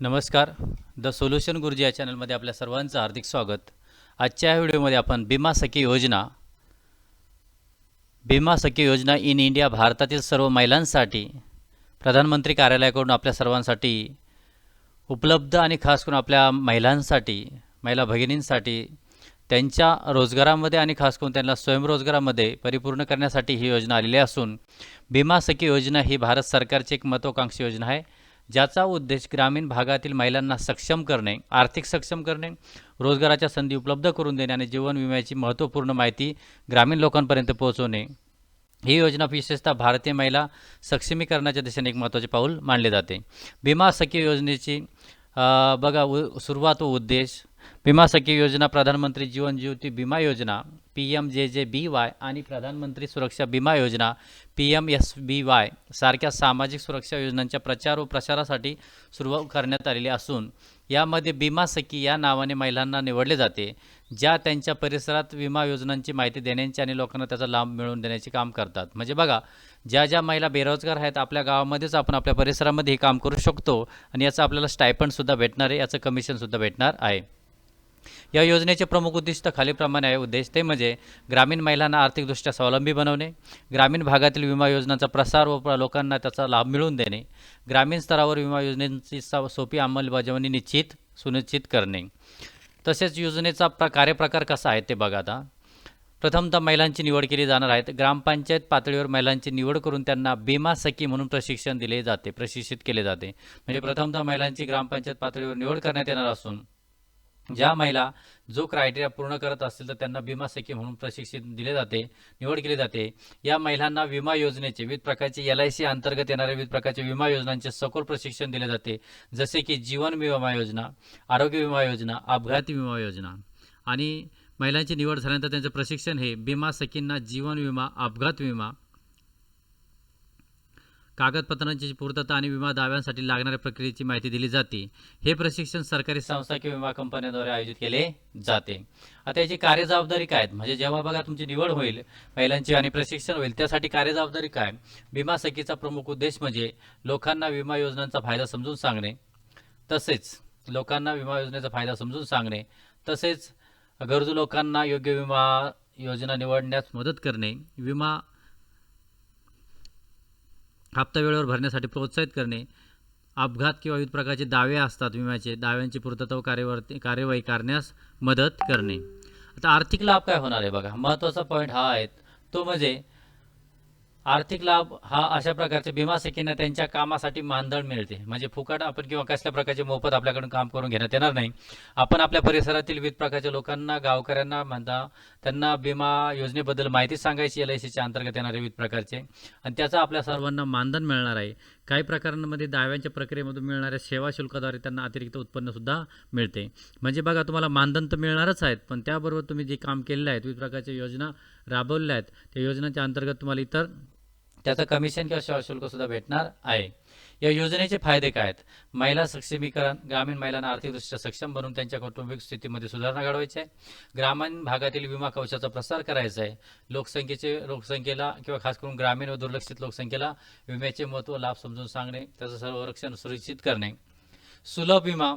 नमस्कार. The solution गुरुजी या चॅनलमध्ये आपल्या सर्वांचं हार्दिक स्वागत. आजच्या या व्हिडिओमध्ये आपण भीमा सखी योजना भीमा सखी योजना इन इंडिया भारतातील सर्व महिलांसाठी प्रधानमंत्री कार्यालयाकडून आपल्या सर्वांसाठी उपलब्ध आणि खास करून आपल्या महिलांसाठी महिला भगिनींसाठी त्यांच्या रोजगारामध्ये आणि खास करून त्यांना स्वयंरोजगारामध्ये परिपूर्ण करण्यासाठी ही योजना आलेली असून भीमा सखी योजना ही भारत सरकारची एक महत्त्वाकांक्षी योजना आहे. ज्याचा उद्देश ग्रामीण भागातील महिलांना सक्षम करणे आर्थिक सक्षम करणे रोजगाराच्या संधी उपलब्ध करून देणे आणि जीवन विम्याची महत्त्वपूर्ण माहिती ग्रामीण लोकांपर्यंत पोहोचवणे. ही योजना विशेषतः भारतीय महिला सक्षमीकरणाच्या दिशेने एक महत्त्वाचे पाऊल मानले जाते. भीमा सखी योजनेची बघा उ सुरुवात व उद्देश विमा सखी योजना प्रधानमंत्री जीवन ज्योती विमा योजना पी एम जे जे बी वाय आणि प्रधानमंत्री सुरक्षा विमा योजना P M S B Y सारख्या सामाजिक सुरक्षा योजनांच्या प्रचार व प्रसारासाठी सुरू करण्यात आलेली असून यामध्ये विमा सखी या नावाने महिलांना निवडले जाते ज्या त्यांच्या परिसरात विमा योजनांची माहिती देण्याची आणि लोकांना त्याचा लाभ मिळवून देण्याचे काम करतात. म्हणजे बघा ज्या ज्या महिला बेरोजगार आहेत आपल्या गावामध्येच आपण आपल्या परिसरामध्ये हे काम करू शकतो आणि याचं आपल्याला स्टायपंडसुद्धा भेटणार आहे याचं कमिशनसुद्धा भेटणार आहे. या योजनेचे प्रमुख उद्दिष्ट खालीलप्रमाणे आहे. उद्देश ते म्हणजे ग्रामीण महिलांना आर्थिकदृष्ट्या स्वावलंबी बनवणे ग्रामीण भागातील विमा योजनांचा प्रसार व लोकांना त्याचा लाभ मिळवून देणे ग्रामीण स्तरावर विमा योजनेची सोपी अंमलबजावणी निश्चित सुनिश्चित करणे. तसेच योजनेचा प्र कार्यप्रकार कसा आहे ते बघा आता. प्रथमतः महिलांची निवड केली जाणार आहेत ग्रामपंचायत पातळीवर महिलांची निवड करून त्यांना बीमा सखी म्हणून प्रशिक्षण दिले जाते प्रशिक्षित केले जाते. म्हणजे प्रथमतः महिलांची ग्रामपंचायत पातळीवर निवड करण्यात येणार असून ज्या महिला जो क्रायटेरिया पूर्ण करत असतील तर त्यांना विमा सखी म्हणून प्रशिक्षण दिले जाते निवड केली जाते. या महिलांना विमा योजनेचे विविध प्रकारचे एल आय सी अंतर्गत येणाऱ्या विविध प्रकारचे विमा योजनांचे सखोल प्रशिक्षण दिले जाते. जसे की जीवन विमा योजना आरोग्य विमा योजना अपघाती विमा योजना. आणि महिलांची निवड झाल्यानंतर त्यांचं प्रशिक्षण हे विमा सखींना जीवन विमा अपघात विमा कागदपत्रांची पूर्तता आणि विमा दाव्यांसाठी लागणाऱ्या प्रक्रियेची माहिती दिली जाते. हे प्रशिक्षण सरकारी संस्था किंवा विमा कंपन्यांद्वारे आयोजित केले जाते. आता याची कार्यजबाबदारी काय आहेत? म्हणजे जेव्हा बघा तुमची निवड होईल महिलांची आणि प्रशिक्षण होईल त्यासाठी कार्यजबाबदारी काय? विमा सखीचा प्रमुख उद्देश म्हणजे लोकांना विमा योजनांचा फायदा समजून सांगणे. तसेच लोकांना विमा योजनेचा फायदा समजून सांगणे. तसेच गरजू लोकांना योग्य विमा योजना निवडण्यास मदत करणे. विमा हप्ता वेळेवर भरण्यासाठी प्रोत्साहित करणे अपघात किंवा विविध प्रकारचे दावे असतात विम्याचे दाव्यांची पूर्तता व कार्यवाही कार्यवाही करण्यास मदत करणे. आता आर्थिक लाभ काय होणार आहे बघा? महत्त्वाचा पॉईंट हा आहे. तो म्हणजे आर्थिक लाभ हा अशा प्रकारचे विमा सखींना त्यांच्या कामासाठी मानधन मिळते. म्हणजे फुकट आपण किंवा कसल्या प्रकारचे मोफत आपल्याकडून काम करून घेण्यात येणार नाही. आपण आपल्या परिसरातील विविध प्रकारच्या लोकांना गावकऱ्यांना म्हणता त्यांना विमा योजनेबद्दल माहिती सांगायची एल आय सीच्या अंतर्गत येणारे विविध प्रकारचे. आणि त्याचा आपल्या सर्वांना मानधन मिळणार आहे. काही प्रकारांमध्ये दाव्यांच्या प्रक्रियेमधून मिळणाऱ्या सेवा शुल्काद्वारे त्यांना अतिरिक्त उत्पन्नसुद्धा मिळते. म्हणजे बघा तुम्हाला मानधन तर मिळणारच आहेत पण त्याबरोबर तुम्ही जे काम केलेलं आहे विविध प्रकारच्या योजना राबवल्या आहेत त्या योजनांच्या अंतर्गत तुम्हाला इतर त्याचं कमिशन किंवा सेवा शुल्क सुद्धा भेटणार आहे. या योजनेचे फायदे काय आहेत? महिला सक्षमीकरण ग्रामीण महिलांना आर्थिकदृष्ट्या सक्षम बनवून त्यांच्या कौटुंबिक स्थितीमध्ये सुधारणा घडवायची आहे. ग्रामीण भागातील विमा कवचाचा प्रसार करायचा आहे. लोकसंख्येचे लोकसंख्येला किंवा खास करून ग्रामीण व दुर्लक्षित लोकसंख्येला विम्याचे महत्त्व लाभ समजून सांगणे त्याचं संरक्षण सुनिश्चित करणे. सुलभ विमा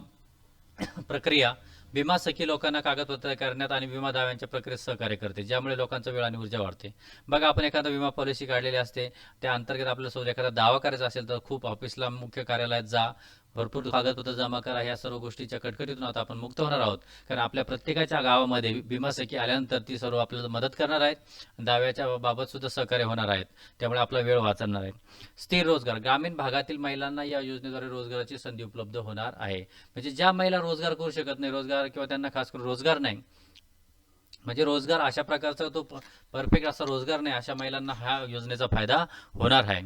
प्रक्रिया विमा सखी लोकांना कागदपत्र करण्यात आणि विमा दाव्यांच्या प्रक्रियेत सहकार्य करते ज्यामुळे लोकांचा वेळ आणि ऊर्जा वाढते. बघा आपण एखादा विमा पॉलिसी काढलेली असते त्या अंतर्गत आपल्यासोबत एखादा दावा करायचा असेल तर खूप ऑफिसला मुख्य कार्यालयात जा भरपूर कागदपत्र जमा करा ह्या सर्व गोष्टीच्या कटकटीतून आता आपण मुक्त होणार आहोत. कारण आपल्या प्रत्येकाच्या गावामध्ये विमासखी आल्यानंतर ती सर्व आपल्याला मदत करणार आहेत. दाव्याच्या बाबत सुद्धा सहकार्य होणार आहेत. त्यामुळे आपला वेळ वाचणार आहे. स्थिर रोजगार. ग्रामीण भागातील महिलांना या योजनेद्वारे रोजगाराची संधी उपलब्ध होणार आहे. म्हणजे ज्या महिला रोजगार करू शकत नाही रोजगार किंवा त्यांना खास करून रोजगार नाही म्हणजे रोजगार अशा प्रकारचा तो परफेक्ट असा रोजगार नाही अशा महिलांना ह्या योजनेचा फायदा होणार आहे.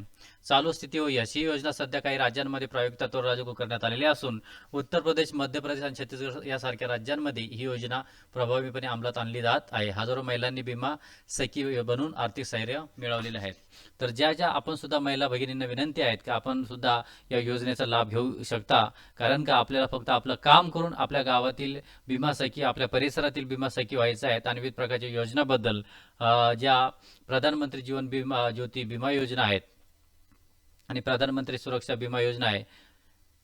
चालू स्थिती होई अशी योजना सध्या काही राज्यांमध्ये प्रायोगिक लागू करण्यात आलेली असून उत्तर प्रदेश मध्य प्रदेश आणि छत्तीसगड यासारख्या राज्यांमध्ये ही योजना प्रभावीपणे अंमलात आणली जात आहे. हजारो महिलांनी विमा सखी बनून आर्थिक सहाय्य मिळवलेले आहेत. तर ज्या ज्या आपण सुद्धा महिला भगिनींना विनंती आहेत की आपण सुद्धा या योजनेचा लाभ घेऊ शकता कारण का आपल्याला फक्त आपलं काम करून आपल्या गावातील विमा सखी आपल्या परिसरातील विमा सखी व्हायचं आहेत आणि विविध प्रकारच्या योजनाबद्दल ज्या प्रधानमंत्री जीवन विमा ज्योती विमा योजना आहेत आणि प्रधानमंत्री सुरक्षा विमा योजना आहे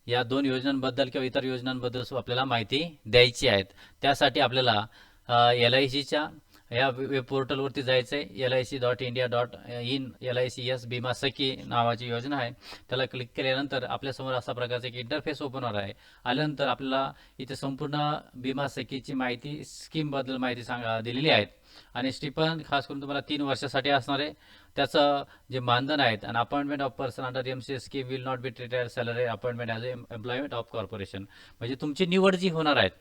या दोन योजनांबद्दल किंवा इतर योजनांबद्दल आपल्याला माहिती द्यायची आहेत. त्यासाठी आपल्याला एल आय सीच्या या वेब पोर्टलवरती जायचं आहे L I C dot India dot in L I C S बीमा सखी नावाची योजना आहे. त्याला क्लिक केल्यानंतर आपल्यासमोर असा प्रकारचा एक इंटरफेस ओपन होणार आहे. आल्यानंतर आपल्याला इथे संपूर्ण बीमा सखीची माहिती स्कीमबद्दल माहिती सांगा दिलेली आहे आणि स्टीपन खास करून तुम्हाला तीन वर्षासाठी असणार आहे. त्याचं जे मानधन आहेत आणि appointment of person under M C scheme will not be treated salary appointment as employment of corporation म्हणजे तुमची निवड जी होणार आहेत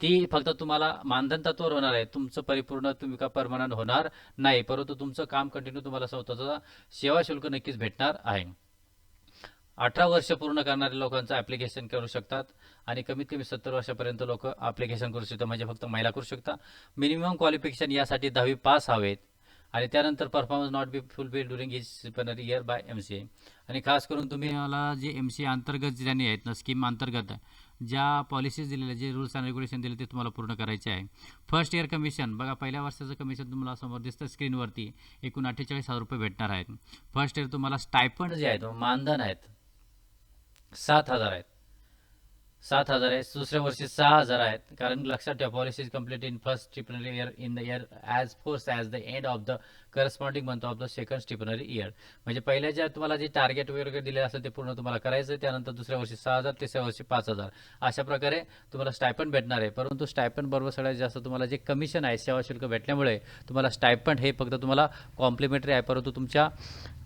ती फक्त तुम्हाला मानधन तत्वावर होणार आहे. तुमचं परिपूर्ण तुम्ही का परमनंट होणार नाही परंतु तुमचं काम कंटिन्यू तुम्हाला स्वतःचा सेवा शुल्क नक्कीच भेटणार आहे. अठरा वर्ष पूर्ण करणाऱ्या लोकांचं ॲप्लिकेशन करू शकतात आणि कमीत कमी सत्तर वर्षापर्यंत लोक ॲप्लिकेशन करू शकतात म्हणजे फक्त महिला करू शकता मिनिमम क्वालिफिकेशन यासाठी दहावी पास हवेत आणि त्यानंतर performance not be fulfil during is disciplinary year by M C आणि खास करून तुम्ही मला जे एम सी अंतर्गत ज्यांनी आहेत ना स्कीम अंतर्गत ज्या पॉलिसीज दिलेल्या जे रूल्स अँड रेग्युलेशन दिले ते तुम्हाला पूर्ण करायचे आहे. फर्स्ट इयर कमिशन बघा पहिल्या वर्षाचं कमिशन तुम्हाला समोर दिसतं स्क्रीनवरती एकूण अठ्ठेचाळीस हजार रुपये भेटणार आहेत. फर्स्ट इयर तुम्हाला स्टायपंड जे आहेत मानधन आहेत सात हजार आहेत. सात हजार आहेत. दुसऱ्या वर्षी सहा हजार आहेत. कारण लक्षात ठेवा policies complete in first triple year in the year as force as the end of the corresponding म्हणतो of the second stipendiary year म्हणजे पहिल्या ज्या तुम्हाला जे टार्गेट वगैरे दिले असेल ते पूर्ण तुम्हाला करायचं आहे. त्यानंतर दुसऱ्या वर्षी सहा हजार तिसऱ्या वर्षी पाच हजार. अशा प्रकारे तुम्हाला स्टायपंड भेटणार आहे. परंतु स्टायपंड बरोबर सगळ्यात जास्त तुम्हाला जे कमिशन आहे सेवा शुल्क भेटल्यामुळे तुम्हाला स्टायपंड हे फक्त तुम्हाला कॉम्प्लिमेंटरी आहे. परंतु तुमच्या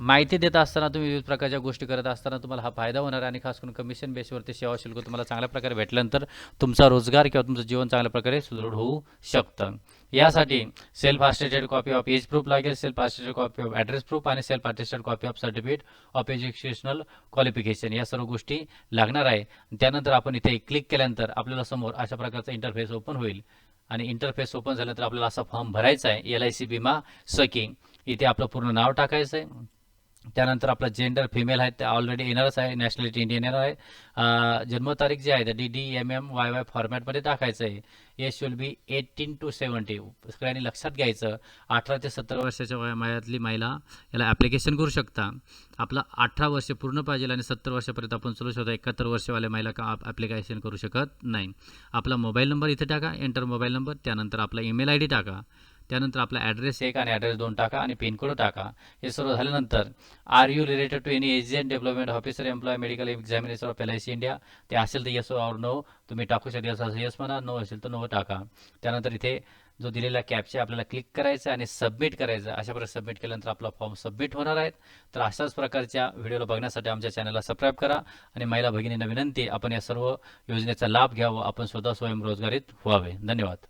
माहिती देत असताना तुम्ही विविध प्रकारच्या गोष्टी करत असताना तुम्हाला हा फायदा होणार आहे. आणि खास करून कमिशन बेसवरती सेवा शुल्क तुम्हाला चांगल्या प्रकारे भेटल्यानंतर तुमचा रोजगार किंवा तुमचं जीवन चांगल्या प्रकारे सुदृढ होऊ शकतं. यासाठी self attested copy of age proof लागेल self attested copy of address proof आणि self attested copy of certificate of educational qualification या सर्व गोष्टी लागणार आहे. त्यानंतर आपण इथे क्लिक केल्यानंतर आपल्याला समोर अशा प्रकारचा इंटरफेस ओपन होईल. आणि इंटरफेस ओपन झाल्यानंतर आपल्याला असा फॉर्म भरायचा आहे. एल आय सी विमा सकिंग इथे आपलं पूर्ण नाव टाकायचं आहे. त्यानंतर आपलं जेंडर फिमेल आहे ते ऑलरेडी येणारच आहे नॅशनॅलिटी इंडियन येणार आहे. जन्मतारीख जी आहे ते D D M M Y Y फॉर्मॅटमध्ये टाकायचं आहे. Age should be eighteen to seventy सगळ्यांनी लक्षात घ्यायचं. अठरा ते सत्तर वर्षाच्या वयातली महिला याला ॲप्लिकेशन करू शकता. आपला अठरा वर्ष पूर्ण पाहिजे आणि सत्तर वर्षापर्यंत आपण चलू शकतो. एकाहत्तर वर्षवाल्या महिला का ॲप्लिकेशन करू शकत नाही. आपला मोबाईल नंबर इथे टाका. एंटर मोबाईल नंबर त्यानंतर आपला ईमेल आय डी टाका. त्यानंतर आपला ॲड्रेस एक आणि ॲड्रेस दोन टाका आणि पिनकोड टाका. हे सर्व झाल्यानंतर are you related to any agent development officer employ medical examination of L I C India ते असेल तर येस ऑर नो तुम्ही टाकू शकता येस असेल येस म्हणा नो असेल तर नो टाका. त्यानंतर इथे जो दिलेला कॅपचे आपल्याला क्लिक करायचा आणि सबमिट करायचं. अशा प्रकारे सबमिट केल्यानंतर आपला फॉर्म सबमिट होणार आहेत. तर अशाच प्रकारच्या व्हिडिओला बघण्यासाठी आमच्या चॅनलला सबस्क्राईब करा आणि महिला भगिनींना विनंती आपण या सर्व योजनेचा लाभ घ्यावा. आपण स्वतः स्वयंरोजगारीत व्हावे. धन्यवाद.